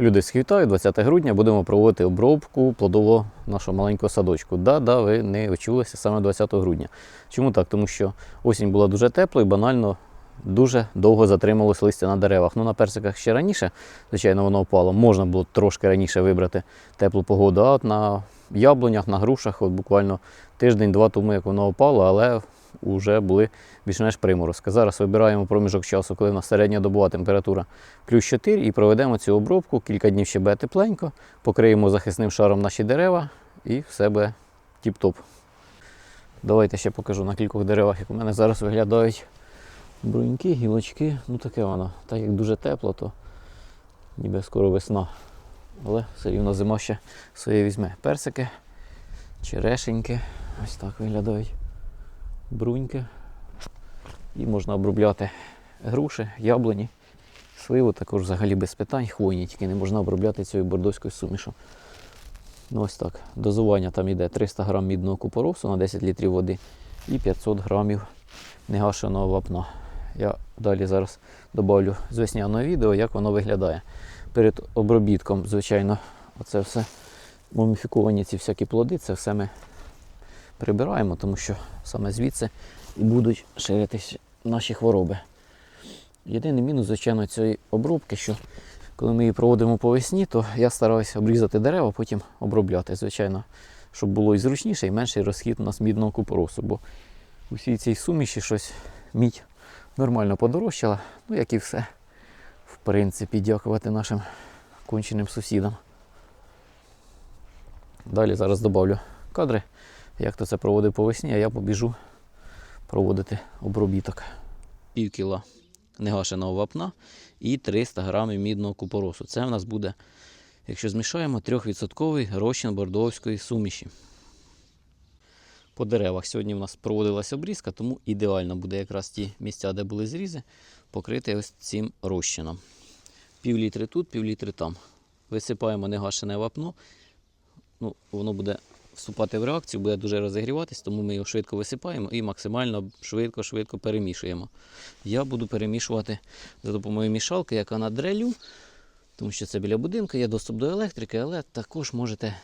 Люди вітаю, 20 грудня будемо проводити обробку плодового нашого маленького садочку. Да, да, ви не очулися саме 20 грудня. Чому так? Тому що осінь була дуже тепла і банально дуже довго затрималось листя на деревах. Ну, на персиках ще раніше, звичайно, воно впало. Можна було трошки раніше вибрати теплу погоду, а от на яблунях, на грушах, от буквально тиждень-два тому, як воно впало, але вже були більш-менш приморозки. Зараз вибираємо проміжок часу, коли в нас середня добова температура плюс 4 і проведемо цю обробку. Кілька днів ще буде тепленько, покриємо захисним шаром наші дерева і все буде тіп-топ. Давайте ще покажу на кількох деревах, як у мене зараз виглядають бруньки, гілочки. Ну таке воно. Так як дуже тепло, то ніби скоро весна. Але все рівно зима ще своє візьме. Персики, черешеньки. Ось так виглядають. Бруньки. І можна обробляти груші, яблуні, сливу також взагалі без питань, хвойні, тільки не можна обробляти цією бордоською сумішу. Ну ось так. Дозування там йде 300 грам мідного купоросу на 10 літрів води і 500 грамів негашеного вапна. Я далі зараз додавлю з весняного відео, як воно виглядає. Перед обробітком, звичайно, оце все муміфіковані ці всякі плоди, це все ми прибираємо, тому що саме звідси і будуть ширитись наші хвороби. Єдиний мінус, звичайно, цієї обробки, що коли ми її проводимо по весні, то я стараюся обрізати дерева, потім обробляти, звичайно, щоб було і зручніше, і менший розхід у нас мідного купоросу. Бо у всій цій суміші щось мідь нормально подорожчала, ну як і все. В принципі, дякувати нашим конченим сусідам. Далі зараз додавлю кадри, як то це проводив по весні, а я побіжу проводити обробіток. Пів кіла негашеного вапна і 300 грамів мідного купоросу. Це в нас буде, якщо змішаємо, 3% розчин бордовської суміші. По деревах сьогодні в нас проводилася обрізка, тому ідеально буде якраз ті місця, де були зрізи, покрити ось цим розчином. Пів літри тут, пів літри там. Висипаємо негашене вапно. Ну, воно буде вступати в реакцію, буде дуже розігріватись, тому ми його швидко висипаємо і максимально швидко-швидко перемішуємо. Я буду перемішувати за допомогою мішалки, яка на дрелю, тому що це біля будинку, є доступ до електрики, але також можете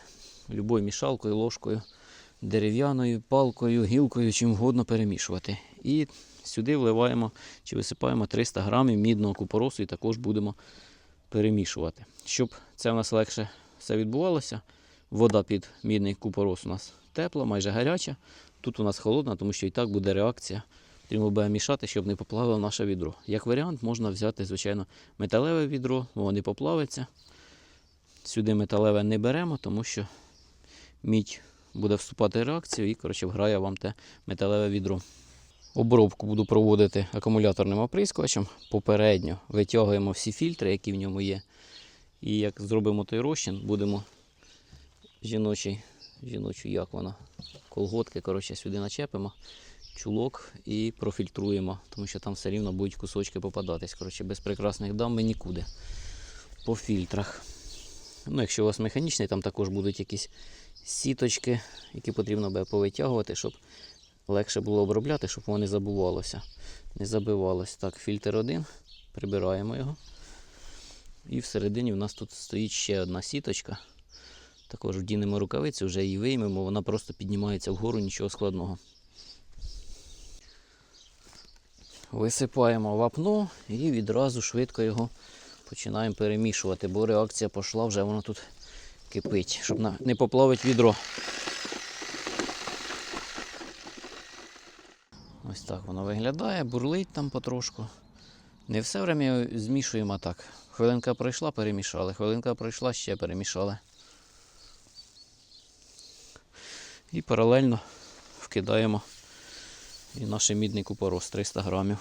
любою мішалкою, ложкою, дерев'яною, палкою, гілкою, чим вгодно перемішувати. І сюди вливаємо чи висипаємо 300 грамів мідного купоросу і також будемо перемішувати. Щоб це у нас легше все відбувалося. Вода під мідний купорос у нас тепла, майже гаряча. Тут у нас холодна, тому що і так буде реакція. Потрібно буде мішати, щоб не поплавило наше відро. Як варіант, можна взяти, звичайно, металеве відро, воно не поплавиться. Сюди металеве не беремо, тому що мідь буде вступати в реакцію і коротше, вграє вам те металеве відро. Обробку буду проводити акумуляторним оприскувачем. Попередньо витягуємо всі фільтри, які в ньому є. І як зробимо той розчин, будемо жіночий, жіночу, як вона, колготки, коротше, сюди начепимо, чулок і профільтруємо, тому що там все рівно будуть кусочки попадатись. Коротше, без прекрасних дам ми нікуди. По фільтрах. Ну, якщо у вас механічний, там також будуть якісь сіточки, які потрібно буде повитягувати, щоб легше було обробляти, щоб воно не забувалося. Не забивалось. Так, фільтр один, прибираємо його. І всередині в нас тут стоїть ще одна сіточка. Також вдінемо рукавиці, вже її виймемо, вона просто піднімається вгору, нічого складного. Висипаємо вапно і відразу швидко його починаємо перемішувати, бо реакція пішла, вже воно тут кипить, щоб не поплавить відро. Ось так воно виглядає, бурлить там потрошку. Не все время змішуємо так. Хвилинка пройшла, перемішали, хвилинка пройшла, ще перемішали. І паралельно вкидаємо і наш мідний купорос 300 грамів.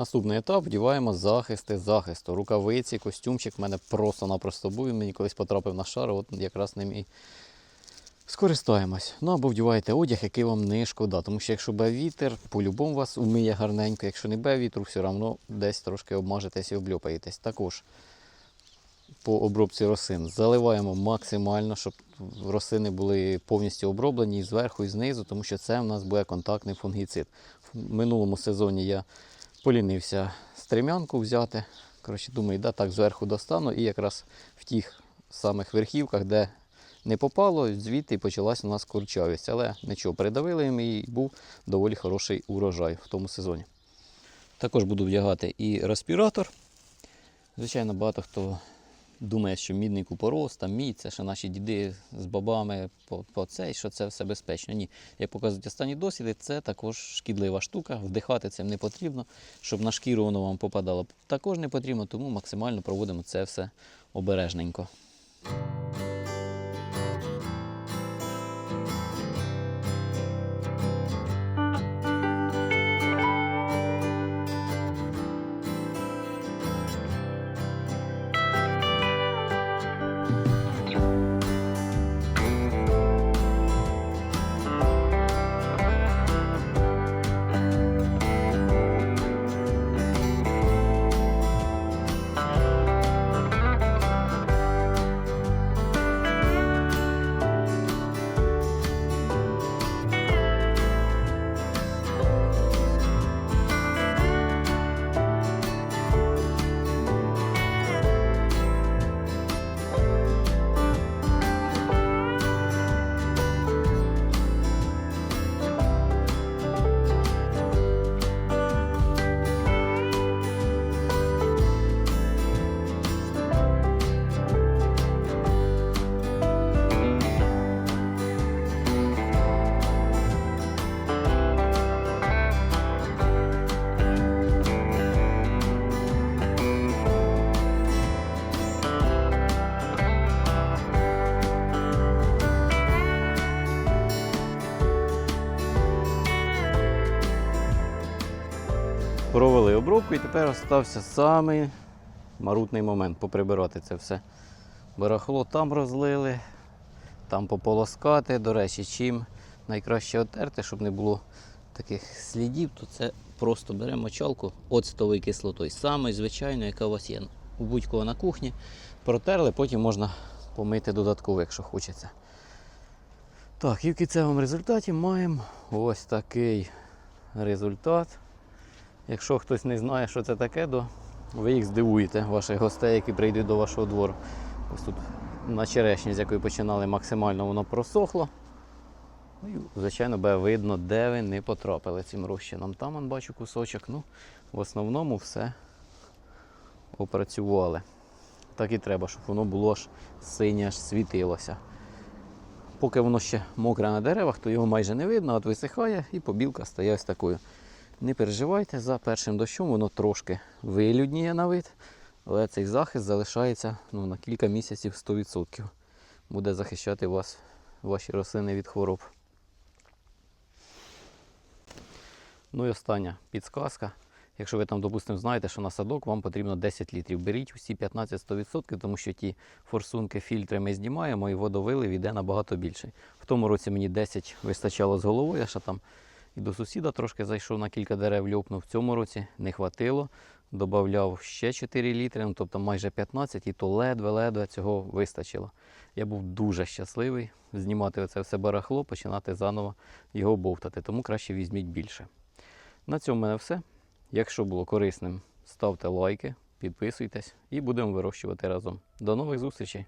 Наступний етап вдіваємо захисти захисту. Рукавиці, костюмчик в мене просто-напросто був. Він мені колись потрапив на шар, от якраз ним і скористаємось. Ну або вдіваєте одяг, який вам не шкода. Тому що якщо бе вітер, по-любому вас умиє гарненько. Якщо не бе вітру, все одно десь трошки обмажетесь і обльопаєтесь. Також по обробці рослин заливаємо максимально, щоб рослини були повністю оброблені і зверху і знизу, тому що це в нас буде контактний фунгіцид. В минулому сезоні я полінився стрімянку взяти. Коротше, думаю, да, так зверху достану і якраз в тих самих верхівках, де не попало, звідти почалася у нас курчавість. Але нічого, передавили їм і був доволі хороший урожай в тому сезоні. Також буду вдягати і респіратор. Звичайно, багато хто думає, що мідний купорос, там мідь, це ще наші діди з бабами по, по цей, що це все безпечно. Ні, як показують останні досліди, це також шкідлива штука. Вдихати цим не потрібно, щоб на шкіру воно вам попадало. Також не потрібно, тому максимально проводимо це все обережненько. Провели обробку і тепер остався самий марутний момент поприбирати це все. Барахло там розлили, там пополоскати. До речі, чим найкраще отерти, щоб не було таких слідів, то це просто беремо мочалку оцтовою кислотою. Саме звичайно, яка у вас є у будь-кого на кухні. Протерли, потім можна помити додатково, якщо хочеться. Так, і в кінцевому результаті маємо ось такий результат. Якщо хтось не знає, що це таке, то ви їх здивуєте, ваших гостей, які прийдуть до вашого двору. Ось тут на черешні, з якої починали, максимально воно просохло. Ну і, звичайно, буде видно, де ви не потрапили цим розчином. Там он бачу кусочок. Ну, в основному все опрацювали. Так і треба, щоб воно було аж синє, аж світилося. Поки воно ще мокре на деревах, то його майже не видно, от висихає і побілка стає ось такою. Не переживайте, за першим дощом воно трошки вилюдніє на вид, але цей захист залишається ну, на кілька місяців 100%. Буде захищати вас, ваші рослини від хвороб. Ну і остання підсказка. Якщо ви там, допустимо, знаєте, що на садок вам потрібно 10 літрів, беріть усі 15-100%, тому що ті форсунки, фільтри ми знімаємо і водовилив йде набагато більше. В тому році мені 10 вистачало з головою, я ще там до сусіда трошки зайшов на кілька дерев, льопнув. В цьому році не хватило. Добавляв ще 4 літри, ну, тобто майже 15, і то ледве-ледве цього вистачило. Я був дуже щасливий знімати оце все барахло, починати заново його бовтати, тому краще візьміть більше. На цьому в мене все. Якщо було корисним, ставте лайки, підписуйтесь і будемо вирощувати разом. До нових зустрічей!